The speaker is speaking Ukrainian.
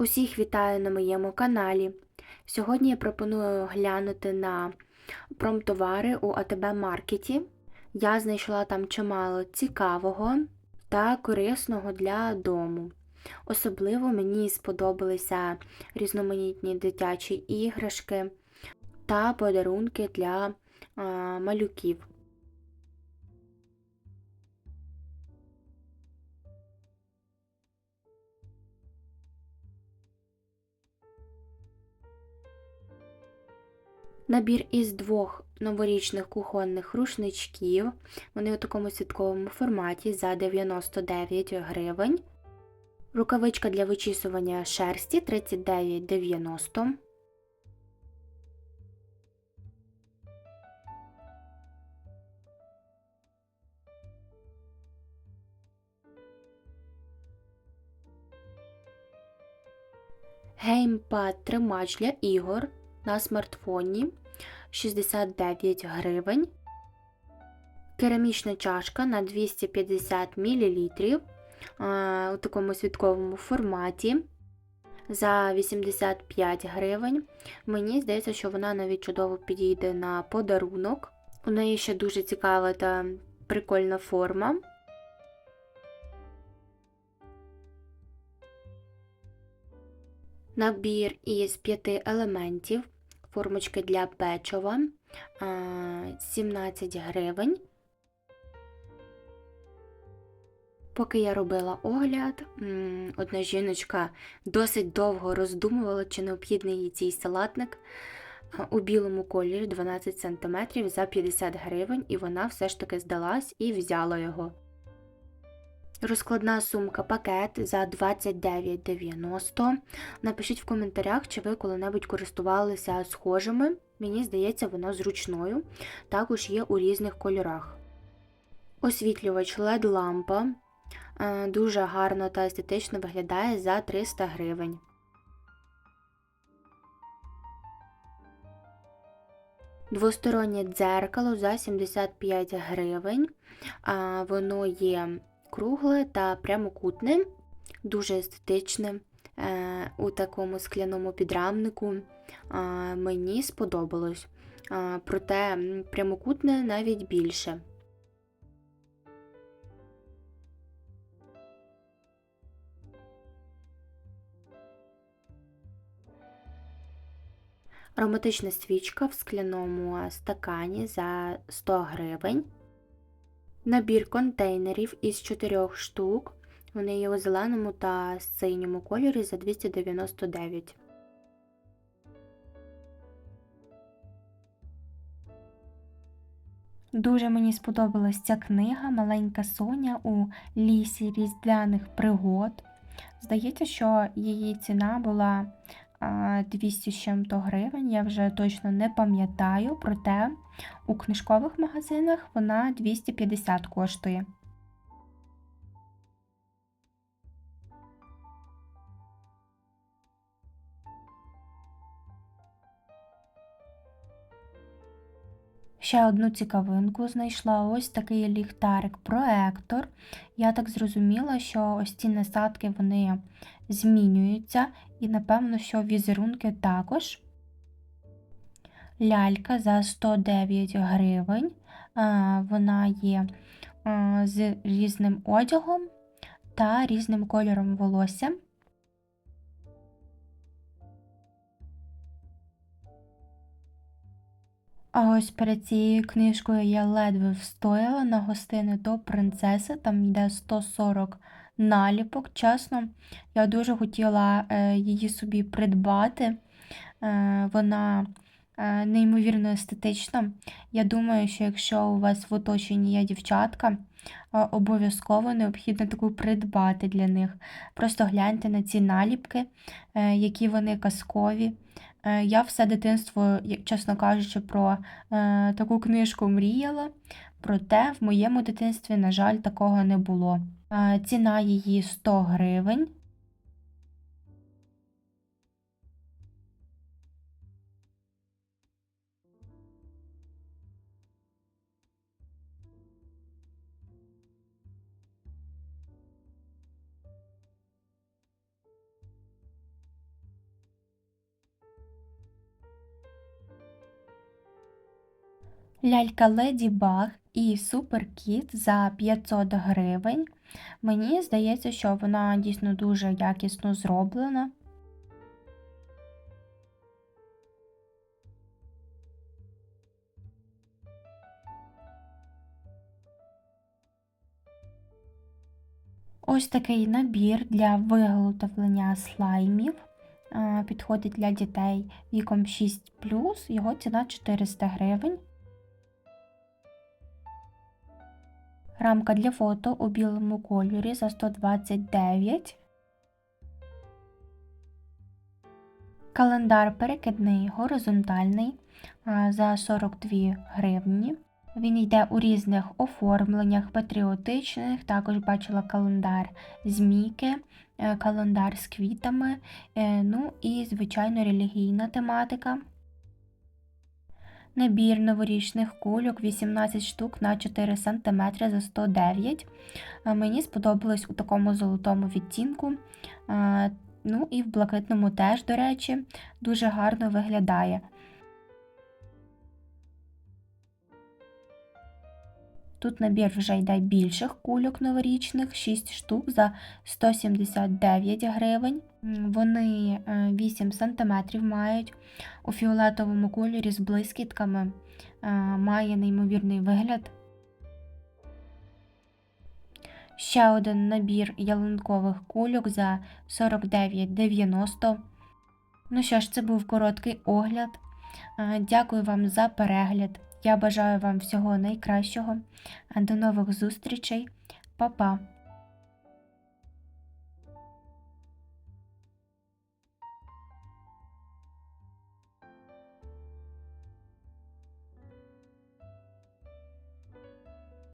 Усіх вітаю на моєму каналі. Сьогодні я пропоную глянути на промтовари у АТБ Маркеті. Я знайшла там чимало цікавого та корисного для дому. Особливо мені сподобалися різноманітні дитячі іграшки та подарунки для малюків. Набір із двох новорічних кухонних рушничків. Вони у такому святковому форматі за 99 гривень. Рукавичка для вичісування шерсті 39,90. Геймпад тримач для ігор на смартфоні 69 гривень. Керамічна чашка на 250 мл у такому святковому форматі за 85 гривень. Мені здається, що вона навіть чудово підійде на подарунок. У неї ще дуже цікава та прикольна форма. Набір із п'яти елементів, формочки для печива 17 гривень. Поки я робила огляд, одна жіночка досить довго роздумувала, чи необхідний їй цей салатник у білому кольорі 12 см за 50 гривень, і вона все ж таки здалась і взяла його. Розкладна сумка пакет за 29,90. Напишіть в коментарях, чи ви коли-небудь користувалися схожими. Мені здається, воно зручною. Також є у різних кольорах. Освітлювач LED лампа. Дуже гарно та естетично виглядає за 300 гривень. Двостороннє дзеркало за 75 гривень. Воно є кругле та прямокутне, дуже естетичне е, у такому скляному підрамнику. Мені сподобалось, проте прямокутне навіть більше. Ароматична свічка в скляному стакані за 100 гривень. Набір контейнерів із 4 штук. Вони є у зеленому та синьому кольорі за 299. Дуже мені сподобалась ця книга Маленька Соня у лісі різдвяних пригод. Здається, що її ціна була 200 з чим-то гривень, я вже точно не пам'ятаю, проте у книжкових магазинах вона 250 коштує. Ще одну цікавинку знайшла ось такий ліхтарик-проектор. Я так зрозуміла, що ось ці насадки вони змінюються, і, напевно, що візерунки також. Лялька за 109 гривень. Вона є з різним одягом та різним кольором волосся. А ось перед цією книжкою я ледве встояла на гостини до принцеси, там йде 140 наліпок. Чесно, я дуже хотіла е, її собі придбати. Е, вона е, неймовірно естетична. Я думаю, що якщо у вас в оточенні є дівчатка, обов'язково необхідно таку придбати для них. Просто гляньте на ці наліпки, які вони казкові. Е, я все дитинство, чесно кажучи, про е, таку книжку мріяла, проте в моєму дитинстві, на жаль, такого не було. Е, ціна її 100 гривень. Лялька Леді Баг і Суперкіт за 500 гривень. Мені здається, що вона дійсно дуже якісно зроблена. Ось такий набір для виготовлення слаймів. Підходить для дітей віком 6 його ціна 400 гривень. Рамка для фото у білому кольорі за 129. Календар перекидний горизонтальний за 42 гривні. Він йде у різних оформленнях, патріотичних. Також бачила календар змійки, е, календар з квітами, е, ну і, звичайно, релігійна тематика. Набір новорічних кульок 18 штук на 4 см за 109 Е, Мені сподобалось у такому золотому відтінку. Е, Ну і в блакитному теж, до речі, дуже гарно виглядає. Тут набір вже йде більших кульок новорічних, 6 штук за 179 гривень. Вони е, 8 см мають у фіолетовому кольорі з блискітками. Е, Має неймовірний вигляд. Ще один набір ялинкових кульок за 49,90. Ну що ж, це був короткий огляд. Е, Дякую вам за перегляд. Я бажаю вам всього найкращого. До нових зустрічей. Па-па!